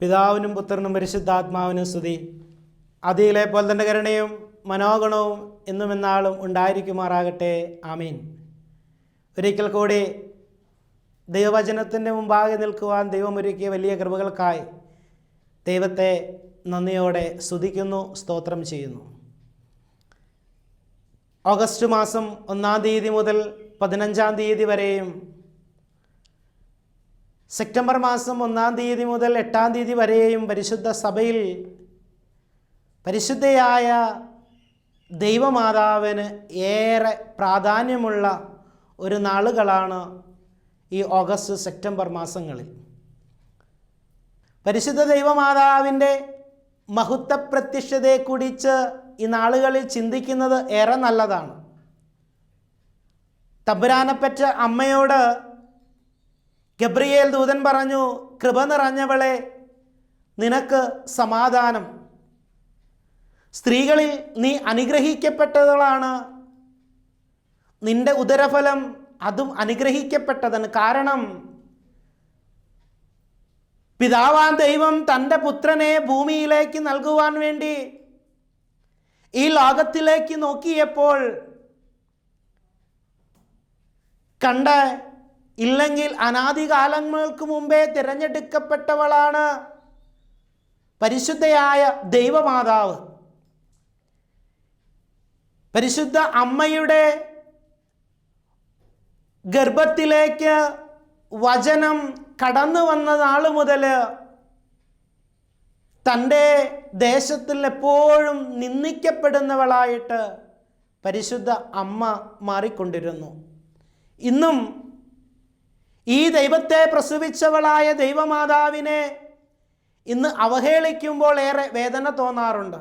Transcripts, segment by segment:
പിതാവിനും പുത്രനും പരിശുദ്ധാത്മാവിനും സ്തുതി. അതിലെ പോലെ തന്നെ കരുണയും മനോഗണവും എന്നും എന്നാളും ഉണ്ടായിരിക്കുമാറാകട്ടെ. ആമീൻ. ഒരിക്കൽ കൂടി ദൈവവചനത്തിന്റെ മുമ്പാകെ നിൽക്കുവാൻ ദൈവമൊരുക്കിയ വലിയ കൃപകൾക്കായി ദൈവത്തെ നന്ദിയോടെ സ്തുതിക്കുന്നു സ്തോത്രം ചെയ്യുന്നു. ഓഗസ്റ്റ് മാസം ഒന്നാം തീയതി മുതൽ പതിനഞ്ചാം തീയതി വരെയും സെപ്റ്റംബർ മാസം ഒന്നാം തീയതി മുതൽ എട്ടാം തീയതി വരെയും പരിശുദ്ധ സഭയിൽ പരിശുദ്ധയായ ദൈവമാതാവിന് ഏറെ പ്രാധാന്യമുള്ള ഒരു നാളുകളാണ് ഈ ഓഗസ്റ്റ് സെപ്റ്റംബർ മാസങ്ങളിൽ. പരിശുദ്ധ ദൈവമാതാവിന്റെ മഹത്വപ്രത്യക്ഷതയെക്കുറിച്ച് ഈ നാളുകളിൽ ചിന്തിക്കുന്നത് ഏറെ നല്ലതാണ്. തമ്പുരാനപ്പറ്റ അമ്മയോട് ഗബ്രിയേൽ ദൂതൻ പറഞ്ഞു കൃപ നിറഞ്ഞവളെ നിനക്ക് സമാധാനം. സ്ത്രീകളിൽ നീ അനുഗ്രഹിക്കപ്പെട്ടവളാണ്. നിന്റെ ഉദരഫലം അതും അനുഗ്രഹിക്കപ്പെട്ടതാണ് കാരണം പിതാവാൻ ദൈവം തന്റെ പുത്രനെ ഭൂമിയിലേക്ക് നൽകുവാൻ വേണ്ടി ഈ ലോകത്തിലേക്ക് നോക്കിയപ്പോൾ കണ്ട ഇല്ലെങ്കിൽ അനാദികാലങ്ങൾക്ക് മുമ്പേ തിരഞ്ഞെടുക്കപ്പെട്ടവളാണ് പരിശുദ്ധയായ ദൈവമാതാവ്. പരിശുദ്ധ അമ്മയുടെ ഗർഭത്തിലേക്ക് വചനം കടന്നു വന്ന നാൾ മുതൽ തന്റെ ദേശത്തിൽ എപ്പോഴും നിന്ദിക്കപ്പെടുന്നവളായിട്ട് പരിശുദ്ധ അമ്മ മാറിക്കൊണ്ടിരുന്നു. ഇന്നും ഈ ദൈവത്തെ പ്രസവിച്ചവളായ ദൈവമാതാവിനെ ഇന്ന് അവഹേളിക്കുമ്പോൾ ഏറെ വേദന തോന്നാറുണ്ട്.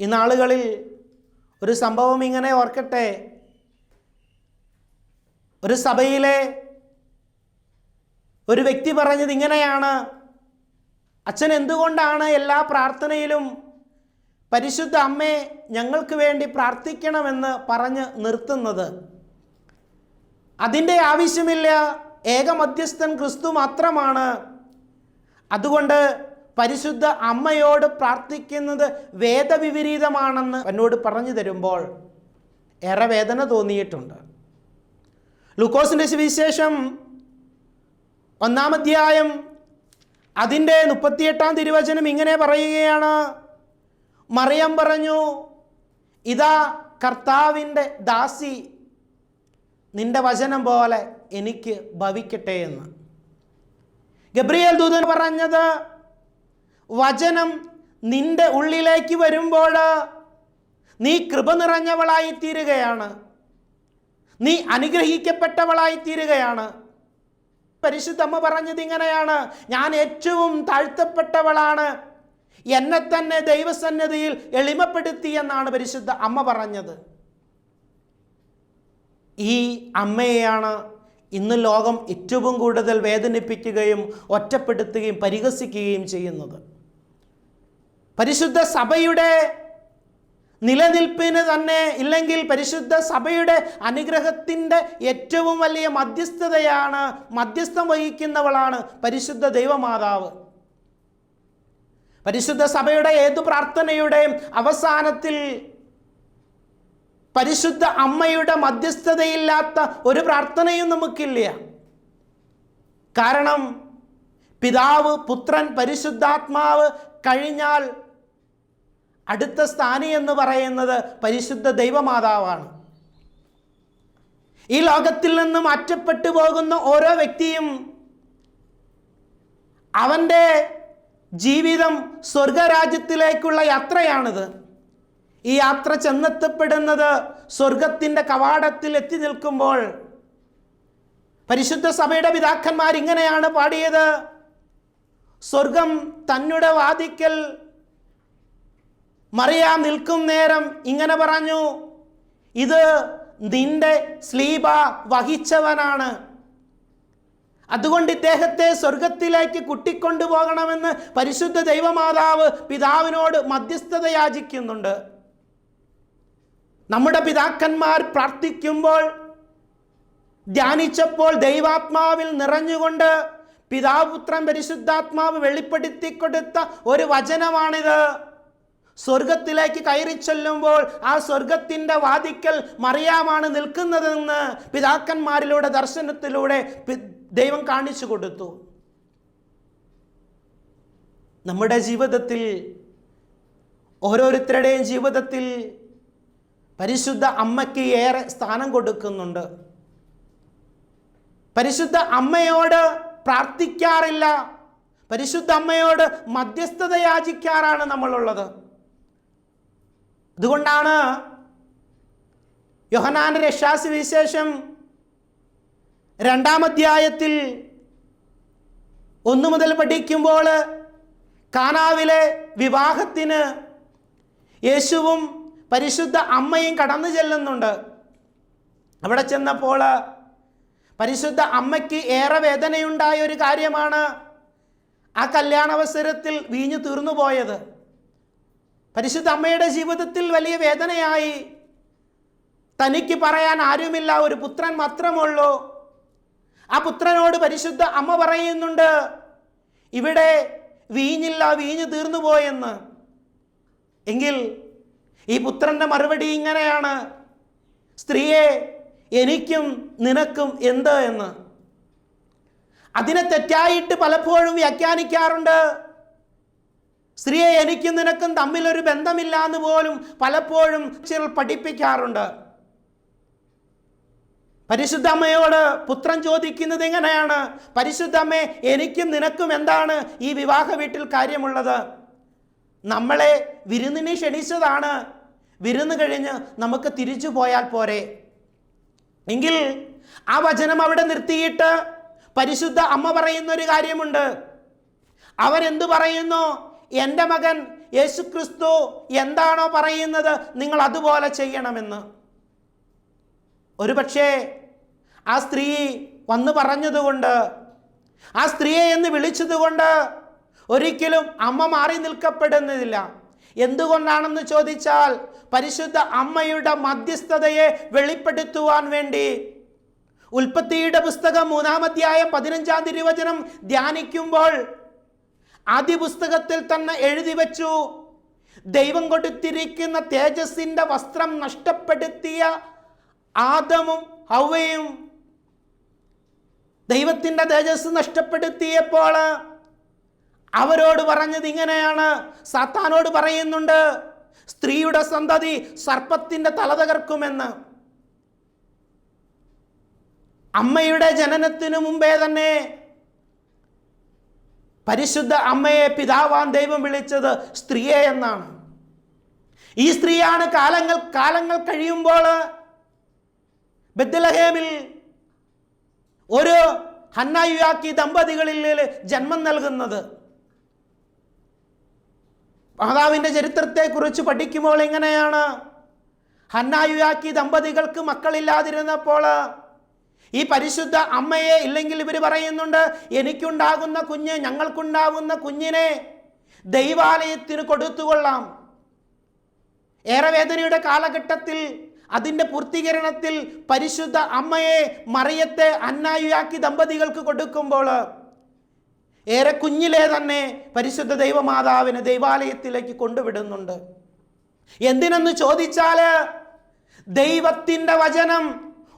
ഈ നാളുകളിൽ ഒരു സംഭവം ഇങ്ങനെ ഓർക്കട്ടെ. ഒരു സഭയിലെ ഒരു വ്യക്തി പറഞ്ഞത് ഇങ്ങനെയാണ്. അച്ഛൻ എന്തുകൊണ്ടാണ് എല്ലാ പ്രാർത്ഥനയിലും പരിശുദ്ധ അമ്മയെ ഞങ്ങൾക്ക് വേണ്ടി പ്രാർത്ഥിക്കണമെന്ന് പറഞ്ഞ് നിർത്തുന്നത്? അതിന്റെ ആവശ്യമില്ല. ഏക മധ്യസ്ഥൻ ക്രിസ്തു മാത്രമാണ്. അതുകൊണ്ട് പരിശുദ്ധ അമ്മയോട് പ്രാർത്ഥിക്കുന്നത് വേദവിപരീതമാണെന്ന് എന്നോട് പറഞ്ഞു തരുമ്പോൾ ഏറെ വേദന തോന്നിയിട്ടുണ്ട്. ലൂക്കോസിന്റെ സുവിശേഷം ഒന്നാമധ്യായം അതിന്റെ മുപ്പത്തിയെട്ടാം തിരുവചനം ഇങ്ങനെ പറയുകയാണ്. മറിയം പറഞ്ഞു ഇതാ കർത്താവിന്റെ ദാസി നിന്റെ വചനം പോലെ എനിക്ക് ഭവിക്കട്ടെ എന്ന്. ഗബ്രിയേൽ ദൂതൻ പറഞ്ഞത് വചനം നിന്റെ ഉള്ളിലേക്ക് വരുമ്പോൾ നീ കൃപ നിറഞ്ഞവളായി തീരുകയാണ്. നീ അനുഗ്രഹിക്കപ്പെട്ടവളായി തീരുകയാണ്. പരിശുദ്ധമ്മ പറഞ്ഞത് ഇങ്ങനെയാണ് ഞാൻ ഏറ്റവും താഴ്ത്തപ്പെട്ടവളാണ്. എന്നെ തന്നെ ദൈവസന്നതിയിൽ എളിമപ്പെടുത്തി എന്നാണ് പരിശുദ്ധ അമ്മ പറഞ്ഞത്. ഈ അമ്മയെയാണ് ഇന്ന് ലോകം ഏറ്റവും കൂടുതൽ വേദനിപ്പിക്കുകയും ഒറ്റപ്പെടുത്തുകയും പരിഹസിക്കുകയും ചെയ്യുന്നത്. പരിശുദ്ധ സഭയുടെ നിലനിൽപ്പിന് തന്നെ ഇല്ലെങ്കിൽ പരിശുദ്ധ സഭയുടെ അനുഗ്രഹത്തിന്റെ ഏറ്റവും വലിയ മധ്യസ്ഥതയാണ് മധ്യസ്ഥം വഹിക്കുന്നവളാണ് പരിശുദ്ധ ദൈവമാതാവ്. പരിശുദ്ധ സഭയുടെ ഏതു പ്രാർത്ഥനയുടെയും അവസാനത്തിൽ പരിശുദ്ധ അമ്മയുടെ മധ്യസ്ഥതയില്ലാത്ത ഒരു പ്രാർത്ഥനയും നമുക്കില്ല. കാരണം പിതാവ് പുത്രൻ പരിശുദ്ധാത്മാവ് കഴിഞ്ഞാൽ അടുത്ത സ്ഥാനി എന്ന് പറയുന്നത് പരിശുദ്ധ ദൈവമാതാവാണ്. ഈ ലോകത്തിൽ നിന്ന് മാറ്റപ്പെട്ടു പോകുന്ന ഓരോ വ്യക്തിയും അവന്റെ ജീവിതം സ്വർഗരാജ്യത്തിലേക്കുള്ള യാത്രയാണിത്. ഈ യാത്ര ചെന്നെത്തപ്പെടുന്നത് സ്വർഗത്തിന്റെ കവാടത്തിൽ എത്തി നിൽക്കുമ്പോൾ പരിശുദ്ധ സഭയുടെ പിതാക്കന്മാർ ഇങ്ങനെയാണ് പാടിയത്. സ്വർഗം തന്നെ വാദിക്കൽ മറിയാ നിൽക്കും നേരം ഇങ്ങനെ പറഞ്ഞു ഇത് നിന്റെ സ്ലീബ വഹിച്ചവനാണ്. അതുകൊണ്ട് ഇദ്ദേഹത്തെ സ്വർഗത്തിലേക്ക് കുട്ടിക്കൊണ്ടുപോകണമെന്ന് പരിശുദ്ധ ദൈവമാതാവ് പിതാവിനോട് മധ്യസ്ഥത യാചിക്കുന്നുണ്ട് നമ്മുടെ പിതാക്കന്മാർ പ്രാർത്ഥിക്കുമ്പോൾ ധ്യാനിച്ചപ്പോൾ ദൈവാത്മാവിൽ നിറഞ്ഞുകൊണ്ട് പിതാപുത്രൻ പരിശുദ്ധാത്മാവ് വെളിപ്പെടുത്തി കൊടുത്ത ഒരു വചനമാണിത്. സ്വർഗത്തിലേക്ക് കയറി ചെല്ലുമ്പോൾ ആ സ്വർഗത്തിന്റെ വാതിക്കൽ മറിയാമാണ് നിൽക്കുന്നതെന്ന് പിതാക്കന്മാരിലൂടെ ദർശനത്തിലൂടെ ദൈവം കാണിച്ചു കൊടുത്തു. നമ്മുടെ ജീവിതത്തിൽ ഓരോരുത്തരുടെയും ജീവിതത്തിൽ പരിശുദ്ധ അമ്മയ്ക്ക് ഏറെ സ്ഥാനം കൊടുക്കുന്നുണ്ട്. പരിശുദ്ധ അമ്മയോട് പ്രാർത്ഥിക്കാറില്ല. പരിശുദ്ധ അമ്മയോട് മധ്യസ്ഥത യാചിക്കാറാണ് നമ്മളുള്ളത്. അതുകൊണ്ടാണ് യോഹനാൻ രക്ഷാസി വിശേഷം രണ്ടാം അധ്യായത്തിൽ ഒന്നു മുതൽ പഠിക്കുമ്പോൾ കാനാവിലെ വിവാഹത്തിന് യേശുവും പരിശുദ്ധ അമ്മയും കടന്നു ചെല്ലുന്നുണ്ട്. അവിടെ ചെന്നപ്പോൾ പരിശുദ്ധ അമ്മയ്ക്ക് ഏറെ വേദനയുണ്ടായ ഒരു കാര്യമാണ് ആ കല്യാണാവസരത്തിൽ വീഞ്ഞു തീർന്നു പോയത്. പരിശുദ്ധ അമ്മയുടെ ജീവിതത്തിൽ വലിയ വേദനയായി. തനിക്ക് പറയാൻ ആരുമില്ല ഒരു പുത്രൻ മാത്രമുള്ളൂ. ആ പുത്രനോട് പരിശുദ്ധ അമ്മ പറയുന്നുണ്ട് ഇവിടെ വീഞ്ഞില്ല വീഞ്ഞു തീർന്നു പോയെന്ന്. എങ്കിൽ ഈ പുത്രന്റെ മറുപടി ഇങ്ങനെയാണ്. സ്ത്രീയെ എനിക്കും നിനക്കും എന്ത് എന്ന്? അതിനെ തെറ്റായിട്ട് പലപ്പോഴും വ്യാഖ്യാനിക്കാറുണ്ട്. സ്ത്രീയെ എനിക്കും നിനക്കും തമ്മിലൊരു ബന്ധമില്ല എന്ന് പോലും പലപ്പോഴും ചിലർ പഠിപ്പിക്കാറുണ്ട്. പരിശുദ്ധ അമ്മയോട് പുത്രൻ ചോദിക്കുന്നത് എങ്ങനെയാണ് പരിശുദ്ധ അമ്മേ എനിക്കും നിനക്കും എന്താണ് ഈ വിവാഹ വീട്ടിൽ കാര്യമുള്ളത്? നമ്മളെ വിരുന്നിന് ക്ഷണിച്ചതാണ്. വിരുന്ന് കഴിഞ്ഞ് നമുക്ക് തിരിച്ചു പോയാൽ പോരെ. എങ്കിൽ ആ വചനം അവിടെ നിർത്തിയിട്ട് പരിശുദ്ധ അമ്മ പറയുന്ന ഒരു കാര്യമുണ്ട്. അവരെന്തു പറയുന്നു? എന്റെ മകൻ യേശു ക്രിസ്തു എന്താണോ പറയുന്നത് നിങ്ങൾ അതുപോലെ ചെയ്യണമെന്ന്. ഒരു പക്ഷേ ആ സ്ത്രീ വന്ന് പറഞ്ഞതുകൊണ്ട് ആ സ്ത്രീയെ എന്ന് വിളിച്ചതുകൊണ്ട് ഒരിക്കലും അമ്മ മാറി നിൽക്കപ്പെടുന്നതില്ല എന്തുകൊണ്ടാണെന്ന് ചോദിച്ചാൽ പരിശുദ്ധ അമ്മയുടെ മധ്യസ്ഥതയെ വെളിപ്പെടുത്തുവാൻ വേണ്ടി. ഉൽപ്പത്തിയുടെ പുസ്തകം മൂന്നാം അധ്യായം പതിനഞ്ചാം തിരുവചനം ധ്യാനിക്കുമ്പോൾ ആദ്യ പുസ്തകത്തിൽ തന്നെ എഴുതി വച്ചു. ദൈവം കൊടുത്തിരിക്കുന്ന തേജസ്സിന്റെ വസ്ത്രം നഷ്ടപ്പെടുത്തിയ ആദമും ഹൗവയും ദൈവത്തിന്റെ തേജസ് നഷ്ടപ്പെടുത്തിയപ്പോൾ അവരോട് പറഞ്ഞത് ഇങ്ങനെയാണ്. സാത്താനോട് പറയുന്നുണ്ട് സ്ത്രീയുടെ സന്തതി സർപ്പത്തിന്റെ തല തകർക്കുമെന്ന്. അമ്മയുടെ ജനനത്തിനു മുമ്പേ തന്നെ പരിശുദ്ധ അമ്മയെ പിതാവാൻ ദൈവം വിളിച്ചത് സ്ത്രീയെ എന്നാണ്. ഈ സ്ത്രീയാണ് കാലങ്ങൾ കാലങ്ങൾ കഴിയുമ്പോൾ ബദ്ലഹേമിൽ ഒരു ഹന്നായുയാക്കി ദമ്പതികളിൽ ജന്മം നൽകുന്നത്. മാതാവിന്റെ ചരിത്രത്തെക്കുറിച്ച് പഠിക്കുമ്പോൾ എങ്ങനെയാണ്? ഹന്നായുയാക്കി ദമ്പതികൾക്ക് മക്കളില്ലാതിരുന്നപ്പോൾ ഈ പരിശുദ്ധ അമ്മയെ ഇല്ലെങ്കിൽ ഇവർ പറയുന്നുണ്ട് എനിക്കുണ്ടാകുന്ന കുഞ്ഞ് ഞങ്ങൾക്കുണ്ടാകുന്ന കുഞ്ഞിനെ ദൈവാലയത്തിന് കൊടുത്തുകൊള്ളാം. ഏറെ വേദനയുടെ കാലഘട്ടത്തിൽ അതിന്റെ പൂർത്തീകരണത്തിൽ പരിശുദ്ധ അമ്മയെ മറിയത്തെ അന്നായുയാക്കി ദമ്പതികൾക്ക് കൊടുക്കുമ്പോൾ ഏറെ കുഞ്ഞിലെ തന്നെ പരിശുദ്ധ ദൈവമാതാവിനെ ദൈവാലയത്തിലേക്ക് കൊണ്ടുവിടുന്നുണ്ട്. എന്തിനെന്ന് ചോദിച്ചാൽ ദൈവത്തിന്റെ വചനം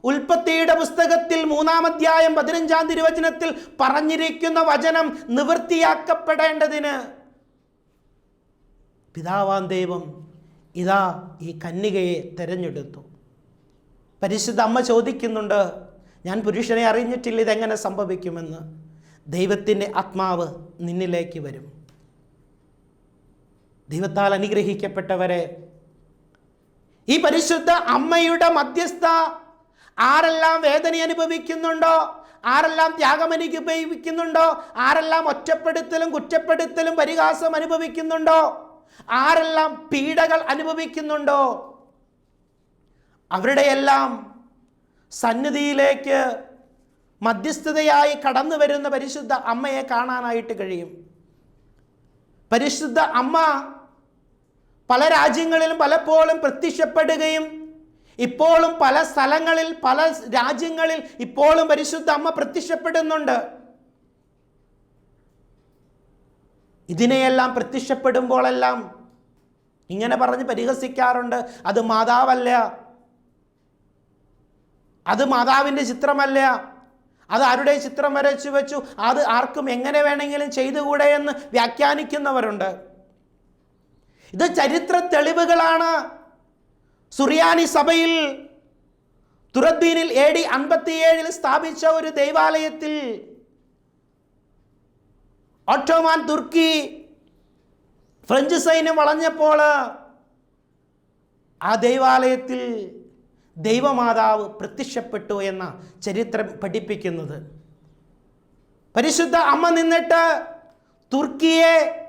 ഉൽപ്പത്തിയുടെ പുസ്തകത്തിൽ മൂന്നാം അധ്യായം പതിനഞ്ചാം തിരുവചനത്തിൽ പറഞ്ഞിരിക്കുന്ന വചനം നിവൃത്തിയാക്കപ്പെടേണ്ടതിന് പിതാവാൻ ദൈവം ഇതാ ഈ കന്യകയെ തിരഞ്ഞെടുത്തു. പരിശുദ്ധ അമ്മ ചോദിക്കുന്നുണ്ട് ഞാൻ പുരുഷനെ അറിഞ്ഞിട്ടില്ല ഇതെങ്ങനെ സംഭവിക്കുമെന്ന്? ദൈവത്തിന്റെ ആത്മാവ് നിന്നിലേക്ക് വരും. ദൈവത്താൽ അനുഗ്രഹിക്കപ്പെട്ടവരെ ഈ പരിശുദ്ധ അമ്മയുടെ മധ്യസ്ഥ ആരെല്ലാം വേദന അനുഭവിക്കുന്നുണ്ടോ? ആരെല്ലാം ത്യാഗം അനുഭവിക്കുന്നുണ്ടോ? ആരെല്ലാം ഒറ്റപ്പെടുത്തലും കുറ്റപ്പെടുത്തലും പരിഹാസം അനുഭവിക്കുന്നുണ്ടോ? ആരെല്ലാം പീഡകൾ അനുഭവിക്കുന്നുണ്ടോ? അവരുടെയെല്ലാം സന്നിധിയിലേക്ക് മധ്യസ്ഥതയായി കടന്നു വരുന്ന പരിശുദ്ധ അമ്മയെ കാണാനായിട്ട് കഴിയും. പരിശുദ്ധ അമ്മ പല രാജ്യങ്ങളിലും പലപ്പോഴും പ്രത്യക്ഷപ്പെടുകയും ഇപ്പോഴും പല സ്ഥലങ്ങളിൽ പല രാജ്യങ്ങളിൽ ഇപ്പോഴും പരിശുദ്ധ അമ്മ പ്രത്യക്ഷപ്പെടുന്നുണ്ട്. ഇതിനെയെല്ലാം പ്രത്യക്ഷപ്പെടുമ്പോഴെല്ലാം ഇങ്ങനെ പറഞ്ഞ് പരിഹസിക്കാറുണ്ട്. അത് മാതാവല്ല. അത് മാതാവിന്റെ ചിത്രമല്ല. അത് ആരുടെ ചിത്രം വരച്ചു വെച്ചു? അത് ആർക്കും എങ്ങനെ വേണമെങ്കിലും ചെയ്തുകൂടെ എന്ന് വ്യാഖ്യാനിക്കുന്നവരുണ്ട്. ഇത് ചരിത്ര തെളിവുകളാണ്. സുറിയാനി സഭയിൽ തുറദ്ദീനിൽ എ ഡി അൻപത്തിയേഴിൽ സ്ഥാപിച്ച ഒരു ദൈവാലയത്തിൽ ഓട്ടോമാൻ തുർക്കി ഫ്രഞ്ച് സൈന്യം വളഞ്ഞപ്പോൾ ആ ദൈവാലയത്തിൽ ദൈവമാതാവ് പ്രത്യക്ഷപ്പെട്ടു എന്ന ചരിത്രം പഠിപ്പിക്കുന്നത്. പരിശുദ്ധ അമ്മ നിന്നിട്ട് തുർക്കിയെ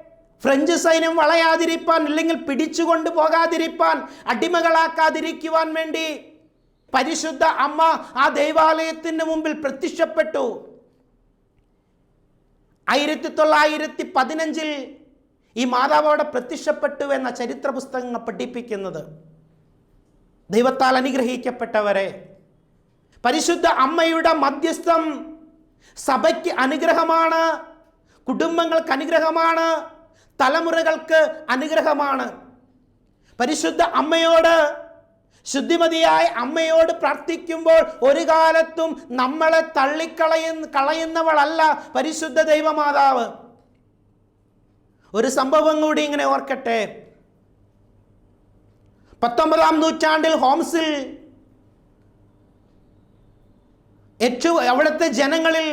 ഫ്രഞ്ച് സൈന്യം വളയാതിരിപ്പാൻ അല്ലെങ്കിൽ പിടിച്ചുകൊണ്ട് പോകാതിരിപ്പാൻ അടിമകളാക്കാതിരിക്കുവാൻ വേണ്ടി പരിശുദ്ധ അമ്മ ആ ദൈവാലയത്തിന് മുമ്പിൽ പ്രത്യക്ഷപ്പെട്ടു. ആയിരത്തി തൊള്ളായിരത്തി പതിനഞ്ചിൽ ഈ മാതാവ് അവിടെ പ്രത്യക്ഷപ്പെട്ടു എന്ന ചരിത്ര പുസ്തകങ്ങൾ പഠിപ്പിക്കുന്നത്. ദൈവത്താൽ അനുഗ്രഹിക്കപ്പെട്ടവരെ. പരിശുദ്ധ അമ്മയുടെ മധ്യസ്ഥം സഭയ്ക്ക് അനുഗ്രഹമാണ് കുടുംബങ്ങൾക്ക് അനുഗ്രഹമാണ് തലമുറകൾക്ക് അനുഗ്രഹമാണ്. പരിശുദ്ധ അമ്മയോട് ശുദ്ധിമതിയായ അമ്മയോട് പ്രാർത്ഥിക്കുമ്പോൾ ഒരു കാലത്തും നമ്മളെ തള്ളിക്കളയ കളയുന്നവളല്ല പരിശുദ്ധ ദൈവമാതാവ്. ഒരു സംഭവം കൂടി ഇങ്ങനെ ഓർക്കട്ടെ. പത്തൊമ്പതാം നൂറ്റാണ്ടിൽ ഹോംസിൽ ഏറ്റവും അവിടുത്തെ ജനങ്ങളിൽ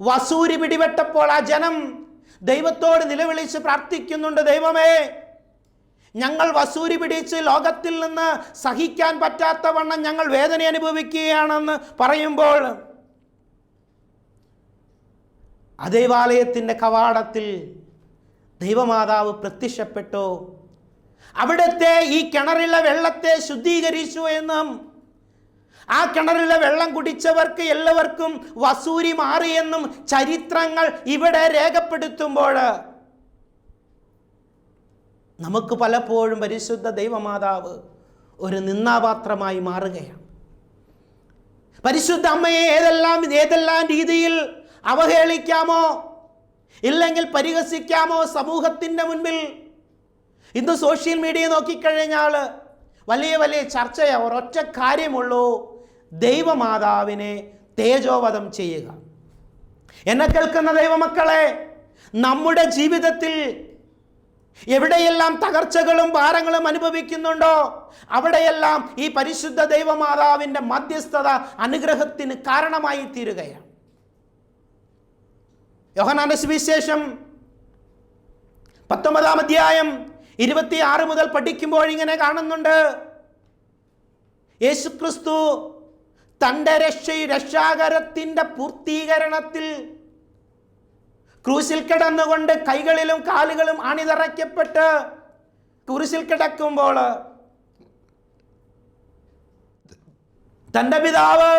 വസൂരി പിടിപെട്ടപ്പോൾ ആ ജനം ദൈവത്തോട് നിലവിളിച്ച് പ്രാർത്ഥിക്കുന്നുണ്ട് ദൈവമേ ഞങ്ങൾ വസൂരി പിടിച്ച് ലോകത്തിൽ നിന്ന് സഹിക്കാൻ പറ്റാത്ത വണ്ണം ഞങ്ങൾ വേദന അനുഭവിക്കുകയാണെന്ന് പറയുമ്പോൾ ആ ദൈവാലയത്തിന്റെ കവാടത്തിൽ ദൈവമാതാവ് പ്രത്യക്ഷപ്പെട്ടു. അവിടുത്തെ ഈ കിണറിലെ വെള്ളത്തെ ശുദ്ധീകരിച്ചു എന്നും ആ കിണറിലെ വെള്ളം കുടിച്ചവർക്ക് എല്ലാവർക്കും വസൂരി മാറിയെന്നും ചരിത്രങ്ങൾ ഇവിടെ രേഖപ്പെടുത്തുമ്പോൾ നമുക്ക് പലപ്പോഴും പരിശുദ്ധ ദൈവമാതാവ് ഒരു നിന്നാപാത്രമായി മാറുകയാണ്. പരിശുദ്ധ അമ്മയെ ഏതെല്ലാം ഏതെല്ലാം രീതിയിൽ അവഹേളിക്കാമോ ഇല്ലെങ്കിൽ പരിഹസിക്കാമോ സമൂഹത്തിന്റെ മുൻപിൽ? ഇന്ന് സോഷ്യൽ മീഡിയ നോക്കിക്കഴിഞ്ഞാൽ വലിയ വലിയ ചർച്ചയാ. ഒരൊറ്റ കാര്യമുള്ളൂ. ദൈവമാതാവിനെ തേജോവധം ചെയ്യുക. എന്നെ കേൾക്കുന്ന ദൈവമക്കളെ നമ്മുടെ ജീവിതത്തിൽ എവിടെയെല്ലാം തകർച്ചകളും ഭാരങ്ങളും അനുഭവിക്കുന്നുണ്ടോ? അവിടെയെല്ലാം ഈ പരിശുദ്ധ ദൈവമാതാവിന്റെ മധ്യസ്ഥത അനുഗ്രഹത്തിന് കാരണമായി തീരുകയാണ്. യോഹനാന്റെ സുവിശേഷം പത്തൊമ്പതാം അധ്യായം ഇരുപത്തിയാറ് മുതൽ പഠിക്കുമ്പോൾ ഇങ്ങനെ കാണുന്നുണ്ട്. യേശുക്രിസ്തു തന്റെ രക്ഷ രക്ഷാകരത്തിന്റെ പൂർത്തീകരണത്തിൽ ക്രൂശിൽ കിടന്നുകൊണ്ട് കൈകളിലും കാലുകളും അണിതറയ്ക്കപ്പെട്ട് കുരിശിൽ കിടക്കുമ്പോൾ തന്റെ പിതാവ്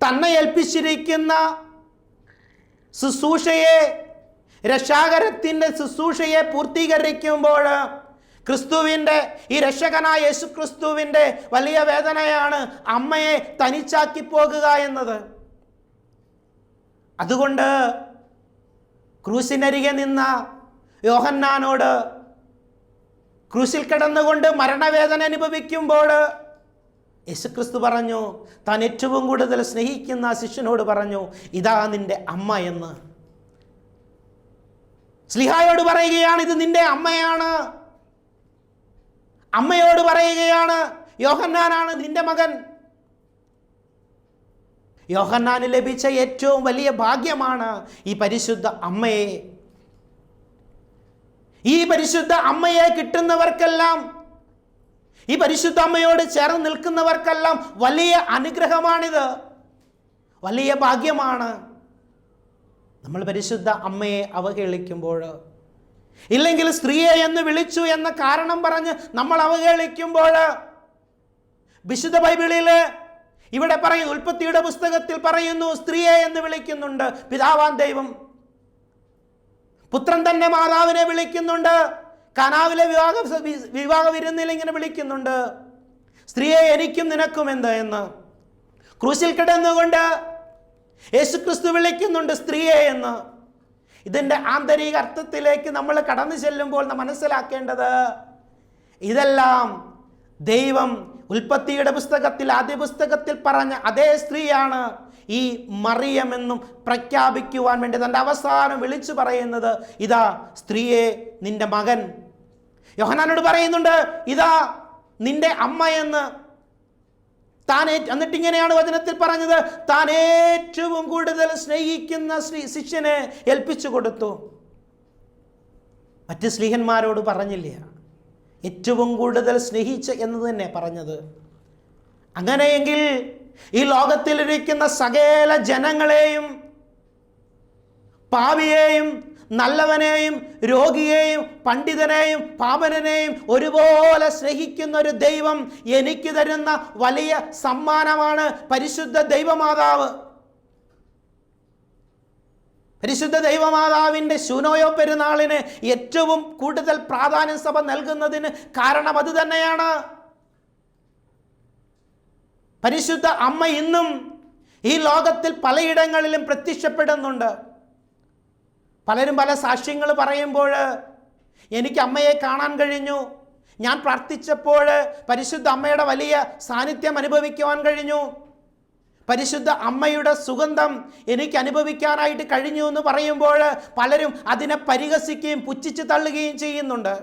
തന്നെ ഏൽപ്പിച്ചിരിക്കുന്ന ശുശ്രൂഷയെ രക്ഷാകരത്തിന്റെ ശുശ്രൂഷയെ പൂർത്തീകരിക്കുമ്പോൾ ക്രിസ്തുവിന്റെ ഈ രക്ഷകനായ യേശു ക്രിസ്തുവിന്റെ വലിയ വേദനയാണ് അമ്മയെ തനിച്ചാക്കി പോകുക എന്നത്. അതുകൊണ്ട് ക്രൂസിനരികെ നിന്ന യോഹന്നാനോട് ക്രൂശിൽ കിടന്നുകൊണ്ട് മരണവേദന അനുഭവിക്കുമ്പോൾ യേശുക്രിസ്തു പറഞ്ഞു താൻ ഏറ്റവും കൂടുതൽ സ്നേഹിക്കുന്ന ശിഷ്യനോട് പറഞ്ഞു ഇതാ നിന്റെ അമ്മ എന്ന്. സ്ലിഹായോട് പറയുകയാണ് ഇത് നിന്റെ അമ്മയാണ്. അമ്മയോട് പറയുകയാണ് യോഹന്നാനാണ് നിന്റെ മകൻ. യോഹന്നാന് ലഭിച്ച ഏറ്റവും വലിയ ഭാഗ്യമാണ് ഈ പരിശുദ്ധ അമ്മയെ. ഈ പരിശുദ്ധ അമ്മയെ കിട്ടുന്നവർക്കെല്ലാം ഈ പരിശുദ്ധ അമ്മയോട് ചേർന്ന് നിൽക്കുന്നവർക്കെല്ലാം വലിയ അനുഗ്രഹമാണിത്. വലിയ ഭാഗ്യമാണ്. നമ്മൾ പരിശുദ്ധ അമ്മയെ അവഹേളിക്കുമ്പോൾ ഇല്ലെങ്കിൽ സ്ത്രീയെ എന്ന് വിളിച്ചു എന്ന കാരണം പറഞ്ഞ് നമ്മൾ അവഹേളിക്കുമ്പോൾ വിശുദ്ധ ബൈബിളിൽ ഇവിടെ പറയുന്നു ഉൽപ്പത്തിയുടെ പുസ്തകത്തിൽ പറയുന്നു സ്ത്രീയെ എന്ന് വിളിക്കുന്നുണ്ട് പിതാവാൻ ദൈവം. പുത്രൻ തന്നെ മാതാവിനെ വിളിക്കുന്നുണ്ട് കനാവിലെ വിവാഹ വിവാഹ വിരുന്നിൽ ഇങ്ങനെ വിളിക്കുന്നുണ്ട് സ്ത്രീയെ എനിക്കും നിനക്കും എന്ത് എന്ന്. ക്രൂശിൽ കിടന്നുകൊണ്ട് യേശുക്രിസ്തു വിളിക്കുന്നുണ്ട് സ്ത്രീയെ എന്ന്. ഇതിന്റെ ആന്തരിക അർത്ഥത്തിലേക്ക് നമ്മൾ കടന്നു ചെല്ലുമ്പോൾ നാം മനസ്സിലാക്കേണ്ടത് ഇതെല്ലാം ദൈവം ഉൽപ്പത്തിയുടെ പുസ്തകത്തിൽ ആദ്യ പുസ്തകത്തിൽ പറഞ്ഞ അതേ സ്ത്രീയാണ് ഈ മറിയമെന്നും പ്രഖ്യാപിക്കുവാൻ വേണ്ടി തന്റെ അവസാനം വിളിച്ചു പറയുന്നത് ഇതാ സ്ത്രീയെ നിന്റെ മകൻ. യോഹനാനോട് പറയുന്നുണ്ട് ഇതാ നിന്റെ അമ്മയെന്ന് താൻ എന്നിട്ട് ഇങ്ങനെയാണ് വചനത്തിൽ പറഞ്ഞത്. താൻ ഏറ്റവും കൂടുതൽ സ്നേഹിക്കുന്ന ശ്രീ ശിഷ്യനെ ഏൽപ്പിച്ചു കൊടുത്തു. മറ്റ് സ്ലീഹന്മാരോട് പറഞ്ഞില്ല. ഏറ്റവും കൂടുതൽ സ്നേഹിച്ച എന്ന് തന്നെ പറഞ്ഞത്. അങ്ങനെയെങ്കിൽ ഈ ലോകത്തിലിരിക്കുന്ന സകല ജനങ്ങളെയും പാവിയെയും നല്ലവനെയും രോഗിയെയും പണ്ഡിതനെയും പാപനെയും ഒരുപോലെ സ്നേഹിക്കുന്ന ഒരു ദൈവം എനിക്ക് തരുന്ന വലിയ സമ്മാനമാണ് പരിശുദ്ധ ദൈവമാതാവ്. പരിശുദ്ധ ദൈവമാതാവിന്റെ ശൂനോയോ പെരുന്നാളിന് ഏറ്റവും കൂടുതൽ പ്രാധാന്യം സഭ നൽകുന്നതിന് കാരണം അത് തന്നെയാണ്. പരിശുദ്ധ അമ്മ ഇന്നും ഈ ലോകത്തിൽ പലയിടങ്ങളിലും പ്രത്യക്ഷപ്പെടുന്നുണ്ട്. പലരും പല സാക്ഷ്യങ്ങൾ പറയുമ്പോൾ എനിക്ക് അമ്മയെ കാണാൻ കഴിഞ്ഞു. ഞാൻ പ്രാർത്ഥിച്ചപ്പോൾ പരിശുദ്ധ അമ്മയുടെ വലിയ സാന്നിധ്യം അനുഭവിക്കുവാൻ കഴിഞ്ഞു. പരിശുദ്ധ അമ്മയുടെ സുഗന്ധം എനിക്ക് അനുഭവിക്കാനായിട്ട് കഴിഞ്ഞു എന്ന് പറയുമ്പോൾ പലരും അതിനെ പരിഹസിക്കുകയും പുച്ഛിച്ച് തള്ളുകയും ചെയ്യുന്നുണ്ട്.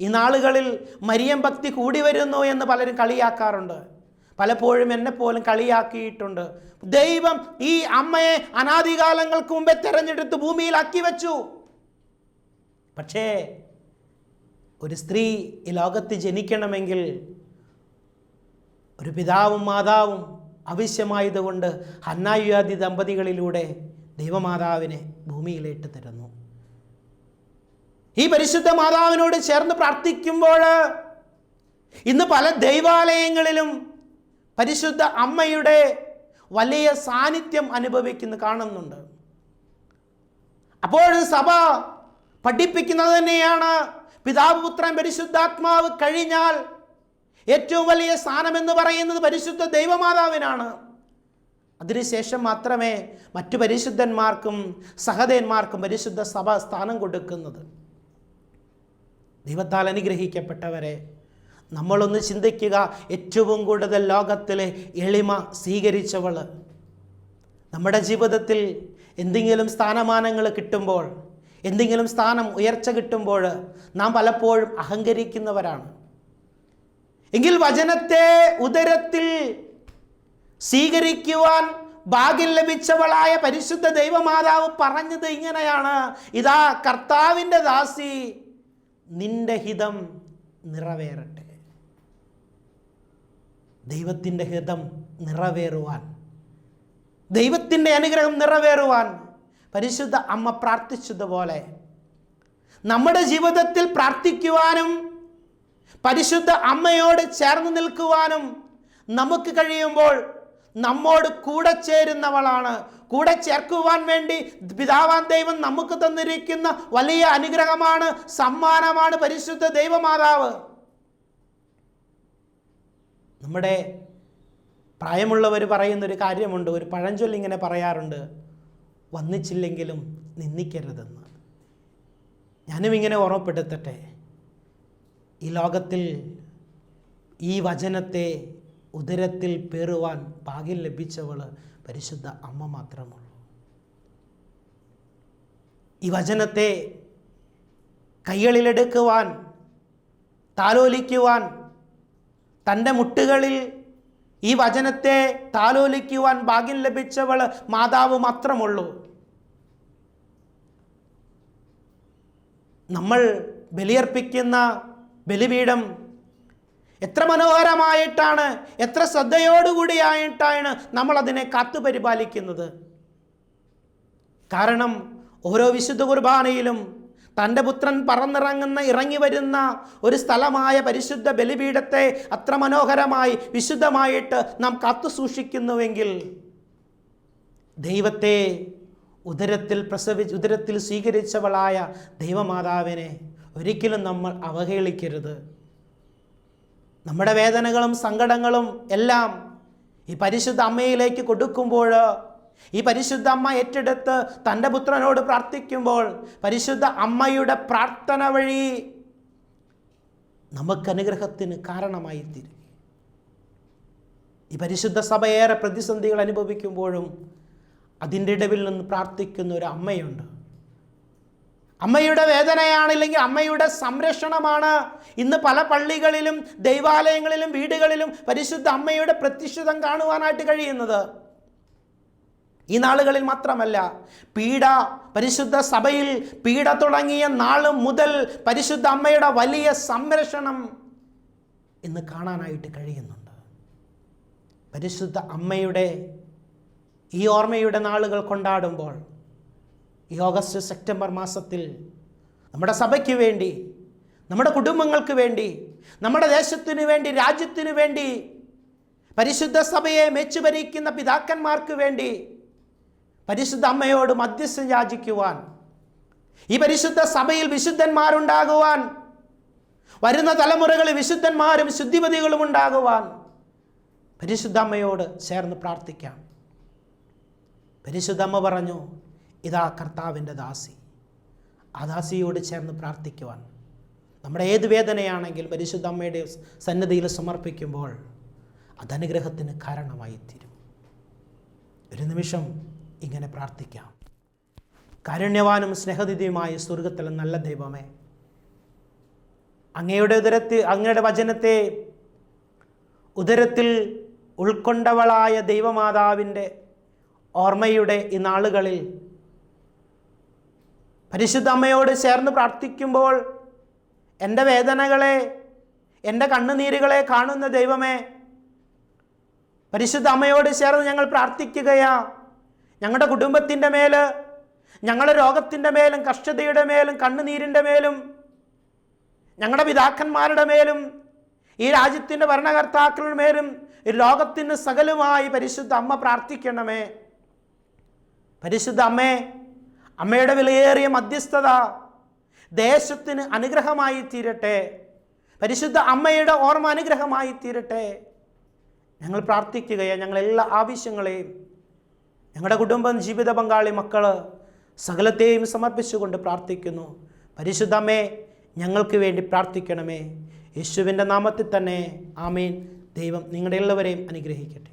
ഈ നാളുകളിൽ മരിയം ഭക്തി കൂടി വരുന്നു എന്ന് പലരും കളിയാക്കാറുണ്ട്. പലപ്പോഴും എന്നെ പോലും കളിയാക്കിയിട്ടുണ്ട്. ദൈവം ഈ അമ്മയെ അനാദികാലങ്ങൾക്ക് മുമ്പേ തിരഞ്ഞെടുത്ത് ഭൂമിയിലാക്കി വെച്ചു. പക്ഷേ ഒരു സ്ത്രീ ഈ ലോകത്ത് ജനിക്കണമെങ്കിൽ ഒരു പിതാവും മാതാവും ആവശ്യമായതുകൊണ്ട് ഹന്നായുയാദി ദമ്പതികളിലൂടെ ദൈവമാതാവിനെ ഭൂമിയിലേട്ട് തരുന്നു. ഈ പരിശുദ്ധ മാതാവിനോട് ചേർന്ന് പ്രാർത്ഥിക്കുമ്പോൾ ഇന്ന് പല ദൈവാലയങ്ങളിലും പരിശുദ്ധ അമ്മയുടെ വലിയ സാന്നിധ്യം അനുഭവിക്കുന്നു കാണുന്നുണ്ട്. അപ്പോൾ സഭ പഠിപ്പിക്കുന്നത് തന്നെയാണ്. പിതാവ് പുത്രൻ പരിശുദ്ധാത്മാവ് കഴിഞ്ഞാൽ ഏറ്റവും വലിയ സ്ഥാനം എന്ന് പറയുന്നത് പരിശുദ്ധ ദൈവമാതാവിനാണ്. അതിനുശേഷം മാത്രമേ മറ്റു പരിശുദ്ധന്മാർക്കും സഹദേന്മാർക്കും പരിശുദ്ധ സഭ സ്ഥാനം കൊടുക്കുന്നത്. ദൈവത്താൽ അനുഗ്രഹിക്കപ്പെട്ടവരെ നമ്മളൊന്ന് ചിന്തിക്കുക. ഏറ്റവും കൂടുതൽ ലോകത്തിലെ എളിമ സ്വീകരിച്ചവൾ നമ്മുടെ ജീവിതത്തിൽ എന്തെങ്കിലും സ്ഥാനമാനങ്ങൾ കിട്ടുമ്പോൾ എന്തെങ്കിലും സ്ഥാനം ഉയർച്ച കിട്ടുമ്പോൾ നാം പലപ്പോഴും അഹങ്കരിക്കുന്നവരാണ്. എങ്കിൽ വചനത്തെ ഉദരത്തിൽ സ്വീകരിക്കുവാൻ ഭാഗ്യം ലഭിച്ചവളായ പരിശുദ്ധ ദൈവമാതാവ് പറഞ്ഞത് ഇങ്ങനെയാണ്. ഇതാ കർത്താവിന്റെ ദാസി നിന്റെ ഹിതം നിറവേറട്ടെ. ദൈവത്തിന്റെ ഹിതം നിറവേറുവാൻ. ദൈവത്തിന്റെ അനുഗ്രഹം നിറവേറുവാൻ. പരിശുദ്ധ അമ്മ പ്രാർത്ഥിച്ചതുപോലെ നമ്മുടെ ജീവിതത്തിൽ പ്രാർത്ഥിക്കുവാനും പരിശുദ്ധ അമ്മയോട് ചേർന്ന് നിൽക്കുവാനും നമുക്ക് കഴിയുമ്പോൾ നമ്മോട് കൂടെ ചേരുന്നവളാണ്. കൂടെ ചേർക്കുവാൻ വേണ്ടി പിതാവാൻ ദൈവം നമുക്ക് തന്നിരിക്കുന്ന വലിയ അനുഗ്രഹമാണ് സമ്മാനമാണ് പരിശുദ്ധ ദൈവമാതാവ്. നമ്മുടെ പ്രായമുള്ളവർ പറയുന്നൊരു കാര്യമുണ്ട് ഒരു പഴഞ്ചൊല്ലിങ്ങനെ പറയാറുണ്ട് വന്നിച്ചില്ലെങ്കിലും നിന്ദിക്കരുതെന്ന്. ഞാനും ഇങ്ങനെ ഓർമ്മപ്പെടുത്തട്ടെ ഈ ലോകത്തിൽ ഈ വചനത്തെ ഉദരത്തിൽ പേറുവാൻ ഭാഗ്യം ലഭിച്ചവൾ പരിശുദ്ധ അമ്മ മാത്രമുള്ളൂ. ഈ വചനത്തെ കൈകളിലെടുക്കുവാൻ താലോലിക്കുവാൻ തന്റെ മുട്ടുകളിൽ ഈ വചനത്തെ താലോലിക്കുവാൻ ഭാഗ്യം ലഭിച്ചവൾ മാതാവ് മാത്രമുള്ളൂ. നമ്മൾ ബലിയർപ്പിക്കുന്ന ബലിപീഠം എത്ര മനോഹരമായിട്ടാണ് എത്ര ശ്രദ്ധയോടുകൂടിയായിട്ടാണ് നമ്മൾ അതിനെ കാത്തുപരിപാലിക്കുന്നത് കാരണം ഓരോ വിശുദ്ധ കുർബാനയിലും തന്റെ പുത്രൻ പറന്നിറങ്ങുന്ന ഇറങ്ങി വരുന്ന ഒരു സ്ഥലമായ പരിശുദ്ധ ബലിപീഠത്തെ അത്ര മനോഹരമായി വിശുദ്ധമായിട്ട് നാം കാത്തു സൂക്ഷിക്കുന്നുവെങ്കിൽ ദൈവത്തെ ഉദരത്തിൽ പ്രസവി ഉദരത്തിൽ സ്വീകരിച്ചവളായ ദൈവമാതാവിനെ ഒരിക്കലും നമ്മൾ അവഹേളിക്കരുത്. നമ്മുടെ വേദനകളും സങ്കടങ്ങളും എല്ലാം ഈ പരിശുദ്ധ അമ്മയിലേക്ക് കൊടുക്കുമ്പോൾ ഈ പരിശുദ്ധ അമ്മ ഏറ്റെടുത്ത് തന്റെ പുത്രനോട് പ്രാർത്ഥിക്കുമ്പോൾ പരിശുദ്ധ അമ്മയുടെ പ്രാർത്ഥന വഴി നമുക്ക് അനുഗ്രഹത്തിന് കാരണമായി തീരും ഈ പരിശുദ്ധ സഭയേറെ പ്രതിസന്ധികൾ അനുഭവിക്കുമ്പോഴും അതിന്റെ ഇടവിൽ നിന്ന് പ്രാർത്ഥിക്കുന്ന ഒരു അമ്മയുണ്ട്. അമ്മയുടെ വേദനയാണില്ലെങ്കിൽ അമ്മയുടെ സംരക്ഷണമാണ്. ഇന്ന് പല പള്ളികളിലും ദൈവാലയങ്ങളിലും വീടുകളിലും പരിശുദ്ധ അമ്മയുടെ പ്രത്യക്ഷിതം കാണുവാനായിട്ട് കഴിയുന്നത്. ഈ നാളുകളിൽ മാത്രമല്ല പീഡ പരിശുദ്ധ സഭയിൽ പീഡ തുടങ്ങിയ നാൾ മുതൽ പരിശുദ്ധ അമ്മയുടെ വലിയ സംരക്ഷണം ഇന്ന് കാണാനായിട്ട് കഴിയുന്നുണ്ട്. പരിശുദ്ധ അമ്മയുടെ ഈ ഓർമ്മയുടെ നാളുകൾ കൊണ്ടാടുമ്പോൾ ഈ ഓഗസ്റ്റ് സെപ്റ്റംബർ മാസത്തിൽ നമ്മുടെ സഭയ്ക്ക് വേണ്ടി നമ്മുടെ കുടുംബങ്ങൾക്ക് വേണ്ടി നമ്മുടെ ദേശത്തിന് വേണ്ടി രാജ്യത്തിന് വേണ്ടി പരിശുദ്ധ സഭയെ മെച്ചുപരിക്കുന്ന പിതാക്കന്മാർക്ക് വേണ്ടി പരിശുദ്ധ അമ്മയോട് മധ്യസ്ഥം യാചിക്കുവാൻ. ഈ പരിശുദ്ധ സഭയിൽ വിശുദ്ധന്മാരുണ്ടാകുവാൻ. വരുന്ന തലമുറകളിൽ വിശുദ്ധന്മാരും ശുദ്ധിപതികളും ഉണ്ടാകുവാൻ. പരിശുദ്ധ അമ്മയോട് ചേർന്ന് പ്രാർത്ഥിക്കാം. പരിശുദ്ധ അമ്മ പറഞ്ഞു ഇതാ കർത്താവിന്റെ ദാസി. ആ ദാസിയോട് ചേർന്ന് പ്രാർത്ഥിക്കുവാൻ. നമ്മുടെ ഏത് വേദനയാണെങ്കിൽ പരിശുദ്ധ അമ്മയുടെ സന്നദ്ധിയിൽ സമർപ്പിക്കുമ്പോൾ അത് അനുഗ്രഹത്തിന് കാരണമായി തീരും ഒരു നിമിഷം ഇങ്ങനെ പ്രാർത്ഥിക്കാം. കാരുണ്യവാനും സ്നേഹതിഥിയുമായ സ്വർഗത്തിലെ നല്ല ദൈവമേ അങ്ങയുടെ ഉദരത്തിൽ അങ്ങയുടെ വചനത്തെ ഉദരത്തിൽ ഉൾക്കൊണ്ടവളായ ദൈവമാതാവിന്റെ ഓർമ്മയുടെ ഈ നാളുകളിൽ പരിശുദ്ധ അമ്മയോട് ചേർന്ന് പ്രാർത്ഥിക്കുമ്പോൾ എന്റെ വേദനകളെ എന്റെ കണ്ണുനീരുകളെ കാണുന്ന ദൈവമേ പരിശുദ്ധ അമ്മയോട് ചേർന്ന് ഞങ്ങൾ പ്രാർത്ഥിക്കുകയാ. ഞങ്ങളുടെ കുടുംബത്തിന്റെ മേൽ ഞങ്ങളുടെ രോഗത്തിന്റെ മേലും കഷ്ടതയുടെ മേലും കണ്ണുനീരിന്റെ മേലും ഞങ്ങളുടെ പിതാക്കന്മാരുടെ മേലും ഈ രാജ്യത്തിന്റെ ഭരണകർത്താക്കളുടെ മേലും ലോകത്തിന് സകലമായി പരിശുദ്ധ അമ്മ പ്രാർത്ഥിക്കണമേ. പരിശുദ്ധ അമ്മേ അമ്മയുടെ വിലയേറിയ മധ്യസ്ഥത ദേശത്തിന് അനുഗ്രഹമായി തീരട്ടെ. പരിശുദ്ധ അമ്മയുടെ ഓർമ്മ അനുഗ്രഹമായി തീരട്ടെ. ഞങ്ങൾ പ്രാർത്ഥിക്കുകയാണ് ഞങ്ങളെല്ലാ ആവശ്യങ്ങളെയും ഞങ്ങളുടെ കുടുംബം ജീവിത പങ്കാളി മക്കൾ സകലത്തെയും സമർപ്പിച്ചുകൊണ്ട് പ്രാർത്ഥിക്കുന്നു. പരിശുദ്ധമേ ഞങ്ങൾക്ക് വേണ്ടി പ്രാർത്ഥിക്കണമേ. യേശുവിന്റെ നാമത്തിൽ തന്നെ. ആമേൻ. ദൈവം നിങ്ങളുടെ എല്ലാവരെയും അനുഗ്രഹിക്കട്ടെ.